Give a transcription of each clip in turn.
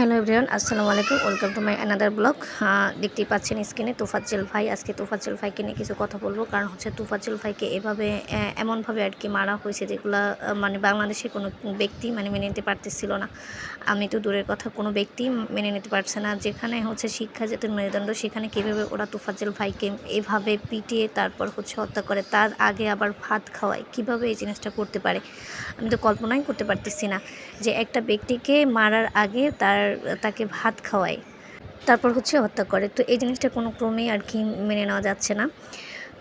Hello everyone, আসসালামু আলাইকুম। Welcome to my another blog. দেখতেই পাচ্ছেন স্ক্রিনে তুফাজ্জল ভাই আজকে তুফাজ্জল ভাইকে নিয়ে কিছু কথা বলব। কারণ হচ্ছে তুফাজ্জল ভাইকে এভাবে এমনভাবে আর কি মারা হয়েছে যেগুলো মানে বাংলাদেশে কোনো ব্যক্তি মানে মেনে নিতে পারতেছিল না। আমি তো দূরের কথা, কোনো ব্যক্তি মেনে নিতে পারছে না। যেখানে হচ্ছে শিক্ষা যেতে মেরুদণ্ড, সেখানে কীভাবে ওরা তুফাজ্জল ভাইকে এভাবে পিটিয়ে তারপর হচ্ছে হত্যা করে, তার আগে আবার ভাত খাওয়ায়, কীভাবে এই জিনিসটা করতে পারে? আমি তো কল্পনাই করতে পারতেছি না যে একটা ব্যক্তিকে মারার আগে তার তাকে ভাত খাওয়ায় তারপর হচ্ছে হত্যা করে। তো এই জিনিসটা কোনো ক্রমেই আর কি মেনে নেওয়া যাচ্ছে না।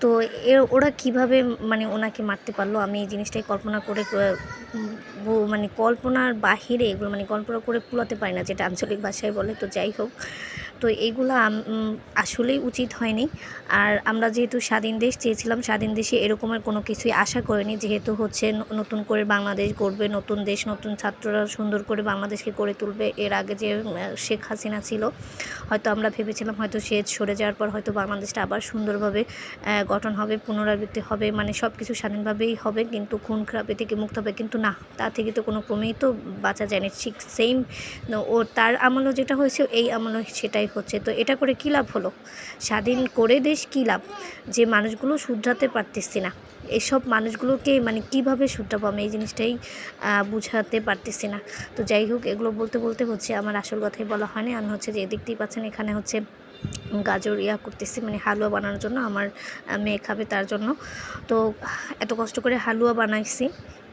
তো এ, ওরা কীভাবে মানে ওনাকে মারতে পারল? আমি এই জিনিসটাই কল্পনা করে মানে কল্পনার বাহিরে এগুলো মানে কল্পনা করে কুলাতে পারি না, যেটা আঞ্চলিক ভাষায় বলে, তো যাই হোক। তো এইগুলো আসলেই উচিত হয়নি। আর আমরা যেহেতু স্বাধীন দেশ চেয়েছিলাম, স্বাধীন দেশে এরকমের কোনো কিছুই আশা করিনি। যেহেতু হচ্ছে নতুন করে বাংলাদেশ গড়বে, নতুন দেশ, নতুন ছাত্ররা সুন্দর করে বাংলাদেশকে গড়ে তুলবে। এর আগে যে শেখ হাসিনা ছিল, হয়তো আমরা ভেবেছিলাম হয়তো সে সরে যাওয়ার পর হয়তো বাংলাদেশটা আবার সুন্দরভাবে গঠন হবে, পুনরাবৃত্তি হবে মানে সব কিছু স্বাধীনভাবেই হবে, কিন্তু খুন খারাপি থেকে মুক্ত হবে, কিন্তু না, তা থেকে তো কোনো ক্রমেই তো বাঁচা যায় যায়নি ঠিক সেম ও তার আমলও যেটা হয়েছে, এই আমলও সেটাই হচ্ছে। তো এটা করে কী লাভ হলো? স্বাধীন করে দেশ কী লাভ? যে মানুষগুলো শুধরাতে পারতেছি না। এসব মানুষগুলোকে মানে কীভাবে শুধরাবো? আমি এই জিনিসটাই বুঝাতে পারতেছি না। তো যাই হোক, এগুলো বলতে বলতে হচ্ছে, আমার আসল কথাই বলা হয়নি। আমি হচ্ছে যে, দেখতেই পাচ্ছেন, এখানে হচ্ছে গাজর ইয়া করতেছি মানে হালুয়া বানানোর জন্য, আমার মেয়ে খাবে তার জন্য। তো এত কষ্ট করে হালুয়া বানাইছি,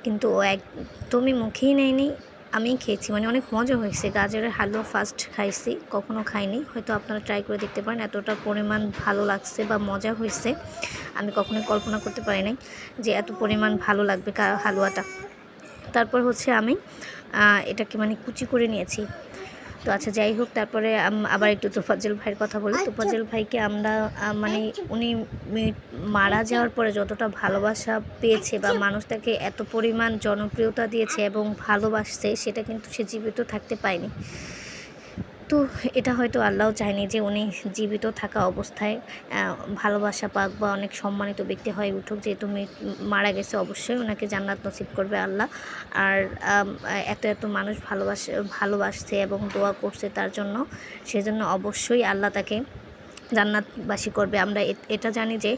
কিন্তু একদমই মুখেই নেয়নি আমি খেয়েছি। মানে অনেক মজা হয়েছে, গাজরের হালুয়া ফার্স্ট খাইছি, কখনো খাইনি। হয়তো আপনারা ট্রাই করে দেখতে পারেন, এতটা পরিমাণ ভালো লাগছে বা মজা হয়েছে, আমি কখনোই কল্পনা করতে পারি নাই যে এত পরিমাণ ভালো লাগবে হালুয়াটা। তারপর হচ্ছে আমি এটাকে মানে কুচি করে নিয়েছি। তো আচ্ছা যাই হোক তারপরে আবার একটু তোফাজ্জল ভাইয়ের কথা বলি। তোফাজ্জল ভাইকে আমরা মানে উনি মারা যাওয়ার পরে যতটা ভালোবাসা পেয়েছে বা মানুষ তাকে এত পরিমাণ জনপ্রিয়তা দিয়েছে এবং ভালোবাসছে সেটা কিন্তু সে জীবিত থাকতে পায়নি তো এটা হয়তো আল্লাহ চায়নি যে উনি জীবিত থাকা অবস্থায় ভালোবাসা পাক বা অনেক সম্মানিত ব্যক্তি হয়ে উঠুক যেহেতু মারা গেছে অবশ্যই ওনাকে জান্নাত নসিব করবে আল্লাহ। আর এত এত মানুষ ভালোবাসে, ভালোবাসছে এবং দোয়া করছে তার জন্য, সেজন্য অবশ্যই আল্লাহ তাকে জান্নাতবাসী করবে। আমরা এটা জানি যে,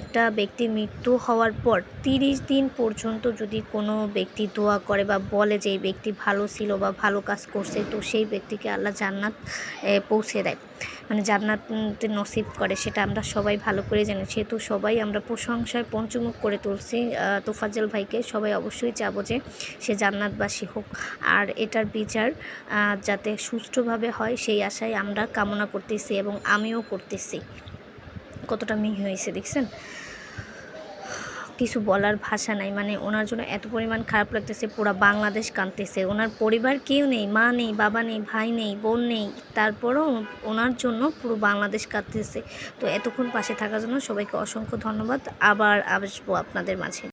একটা ব্যক্তি মৃত্যু হওয়ার পর তিরিশ দিন পর্যন্ত যদি কোনো ব্যক্তি দোয়া করে বা বলে যে, এই ব্যক্তি ভালো ছিল বা ভালো কাজ করছে তো সেই ব্যক্তিকে আল্লাহ জান্নাত পৌঁছে দেয়। মানে জান্নাত নসিব করে, সেটা আমরা সবাই ভালো করে জানি। সেহেতু সবাই আমরা প্রশংসায় পঞ্চমুখ করে তুলছি তোফাজল ভাইকে। সবাই অবশ্যই চাবো যে সে জান্নাতবাসী হোক। আর এটার বিচার যাতে সুষ্ঠুভাবে হয়, সেই আশায় আমরা কামনা করতেছি এবং আমিও করতেছি। কতটা মিহি হয়েছে, দেখছেন? কিছু বলার ভাষা নাই। মানে ওনার জন্য এত পরিমাণ খারাপ লাগতেছে, পুরো বাংলাদেশ কাঁদতেছে। ওনার পরিবার কেউ নেই, মা নেই, বাবা নেই, ভাই নেই, বোন নেই। তারপরও ওনার জন্য পুরো বাংলাদেশ কাঁদতেছে। তো এতক্ষণ পাশে থাকার জন্য সবাইকে অসংখ্য ধন্যবাদ। আবার আসব আপনাদের মাঝে।